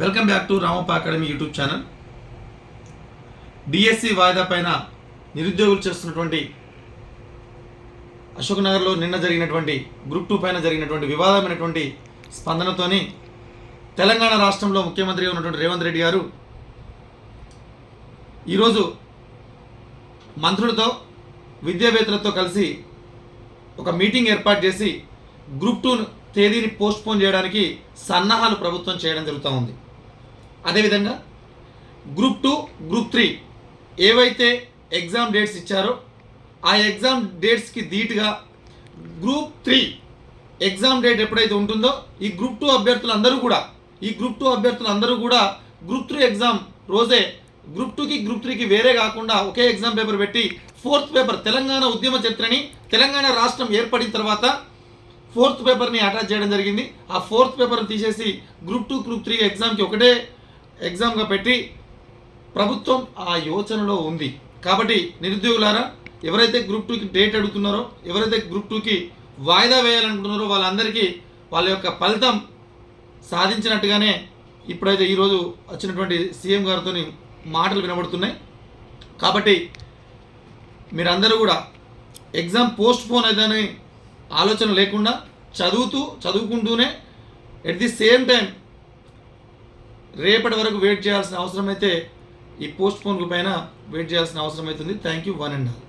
Welcome back to Ramappa academy YouTube channel DSC వాయిదా పైన నిరుద్యోగులు చేస్తున్నటువంటి అశోక్ నగర్లో నిన్న జరిగినటువంటి గ్రూప్ టూ పైన జరిగినటువంటి వివాదమైనటువంటి స్పందనతోని తెలంగాణ రాష్ట్రంలో ముఖ్యమంత్రిగా ఉన్నటువంటి రేవంత్ రెడ్డి గారు ఈరోజు మంత్రులతో విద్యావేత్తలతో కలిసి ఒక మీటింగ్ ఏర్పాటు చేసి గ్రూప్ టూ తేదీని పోస్ట్పోన్ చేయడానికి సన్నాహాలు ప్రభుత్వం చేయడం జరుగుతూ ఉంది. అదేవిధంగా గ్రూప్ టూ గ్రూప్ త్రీ ఏవైతే ఎగ్జామ్ డేట్స్ ఇచ్చారో ఆ ఎగ్జామ్ డేట్స్కి ధీటుగా గ్రూప్ త్రీ ఎగ్జామ్ డేట్ ఎప్పుడైతే ఉంటుందో ఈ గ్రూప్ టూ అభ్యర్థులు అందరూ కూడా ఈ గ్రూప్ టూ అభ్యర్థులు అందరూ కూడా గ్రూప్ త్రీ ఎగ్జామ్ రోజే గ్రూప్ టూకి గ్రూప్ త్రీకి వేరే కాకుండా ఒకే ఎగ్జామ్ పేపర్ పెట్టి ఫోర్త్ పేపర్ తెలంగాణ ఉద్యమ చరిత్రని తెలంగాణ రాష్ట్రం ఏర్పడిన తర్వాత ఫోర్త్ పేపర్ని అటాచ్ చేయడం జరిగింది. ఆ ఫోర్త్ పేపర్ని తీసేసి గ్రూప్ టూ గ్రూప్ త్రీ ఎగ్జామ్కి ఒకటే ఎగ్జామ్గా పెట్టి ప్రభుత్వం ఆ యోచనలో ఉంది. కాబట్టి నిరుద్యోగులారా ఎవరైతే గ్రూప్ టూకి డేట్ అడుగుతున్నారో ఎవరైతే గ్రూప్ టూకి వాయిదా వేయాలనుకుంటున్నారో వాళ్ళందరికీ వాళ్ళ యొక్క ఫలితం సాధించినట్టుగానే ఇప్పుడైతే ఈరోజు వచ్చినటువంటి సీఎం గారితో మాటలు వినబడుతున్నాయి. కాబట్టి మీరందరూ కూడా ఎగ్జామ్ పోస్ట్ పోన్ అవుతుందని ఆలోచన లేకుండా చదువుతూ చదువుకుంటూనే ఎట్ ది సేమ్ టైం రేపటి వరకు వెయిట్ చేయాల్సిన అవసరం అయితే ఈ పోస్ట్ పోన్కు పైన వెయిట్ చేయాల్సిన అవసరం అవుతుంది thank you one and all